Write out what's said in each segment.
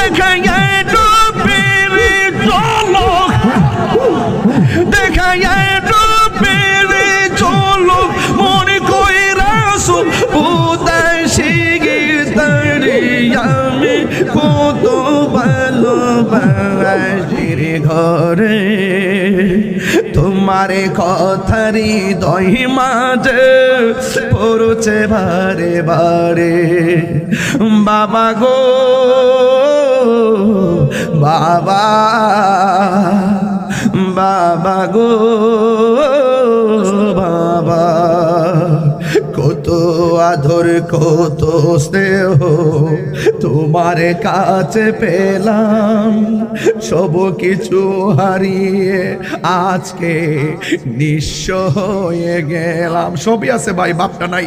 দেখায় ডুবিরে চলো দেখায় ডুবিরে চলো মনে কইরাসু উদাসী গীতারি আমি কত ভালোবাসির ঘরে। তোমার কথারি দই মাঝে পড়ছে বারে বারে বাবা গো বাবা বাবা গো, বাবা। কত আদর, কত স্নেহ তোমার কাছে পেলাম। সব কিছু হারিয়ে আজকে নিঃস্ব হয়ে গেলাম। সবই আছে ভাই, বাপটা নাই।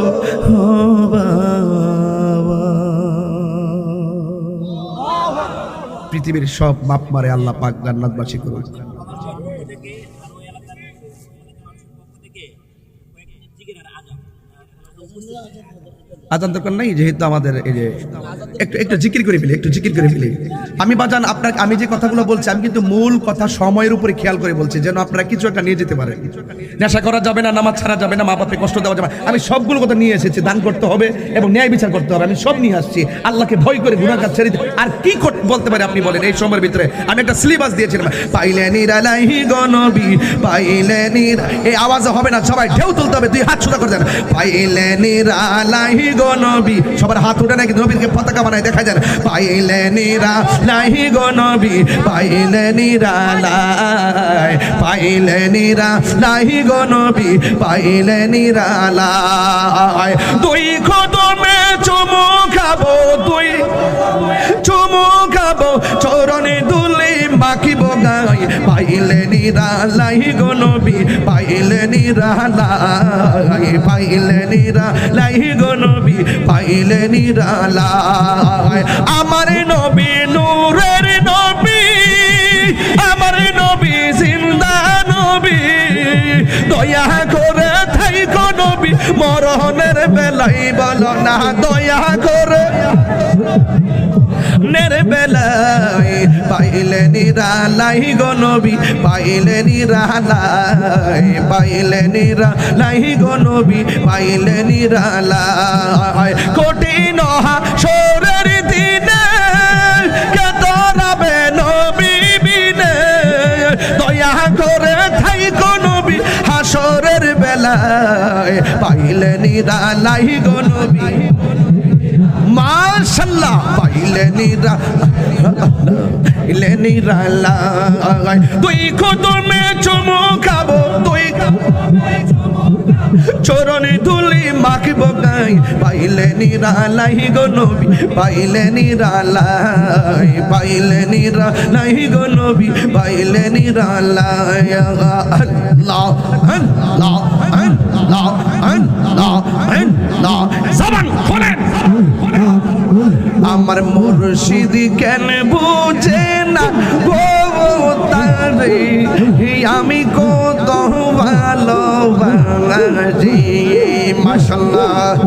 পৃথিবীর সব মাপ মারে আল্লাহ পাক জান্নাতবাসী করুন আজান দরকার নাই, যেহেতু আমাদের এই যে একটু একটু জিকির করে ফেলি, একটু জিকির করে ফেলি। আমি বাজান, আপনার আমি যে কথাগুলো বলছি, আমি কিন্তু মূল কথা সময়ের উপরে খেয়াল করে বলছি, যেন আপনারা কিছু একটা নিয়ে যেতে পারেন। নেশা করা যাবে না, নামাজ ছাড়া যাবে না মা বাপে কষ্ট দেওয়া যাবে আমি সবগুলো কথা নিয়ে এসেছি, দান করতে হবে এবং ন্যায় বিচার করতে হবে। আমি সব নিয়ে আসছি। আল্লাহকে ভয় করে গুণাগার ছেড়ে আর কি বলতে পারে আপনি বলেন, এই সময়ের ভিতরে। আমি একটা সিলেবাস দিয়েছিলাম, পাইলে নিরালাহি গনবি, পাইলে এই আওয়াজ হবে না, সবাই ঢেউ তুলতে হবে তুই হাত সোজা করে দেন, পাইলে নিরালাহি গনবি সবার হাত উঠে নাকি নবীকে পতাকা বানায় দেখা যায় পাইলে নিরালাহি গনবি পাইলে নিরালাই পাইলে নিরালাহি গনবি পাইলে নিরালাই দুই কদমে চুমু খাব, দুই চুমু খাব, চরণে দুলি মাখিব গাই পাইলে নিরালাই গো নবী, পাইলে নিরালাই পাইলে নিরালাই গো নবী, পাইলে নিরালাই। আমার নবী নূরের নবী, আমার নবী জিন্দা নবী, দয়া নবী মরণের বেলাই বলো না, দয়া করে। নের বেলাই, পাইলে নিরালাই গো নবী, পাইলে নিরালাই পাইলে নিরালাই গো নবী, পাইলে নিরালাই। কঠিন সরের দিনে কে তোরাবে নবী বিনে, দয়া করে থাই গো হাসরের বেলায় পাইলে নিরালাই গো নবী। মাশাল্লাহ, পাইলে নিরা ইলে নিরালাই তুই কদমে চুমু খাব, তুই চরণে ধুলি মাখিব গাই পাইলে নিরালাই গো নবী, পাইলে নিরালাই পাইলে নিরালাই গো নবী, পাইলে নিরালাই, আমার মুর্শিদ কেন বুঝে না গো আমি কত ভালো ভালো মাশাল্লাহ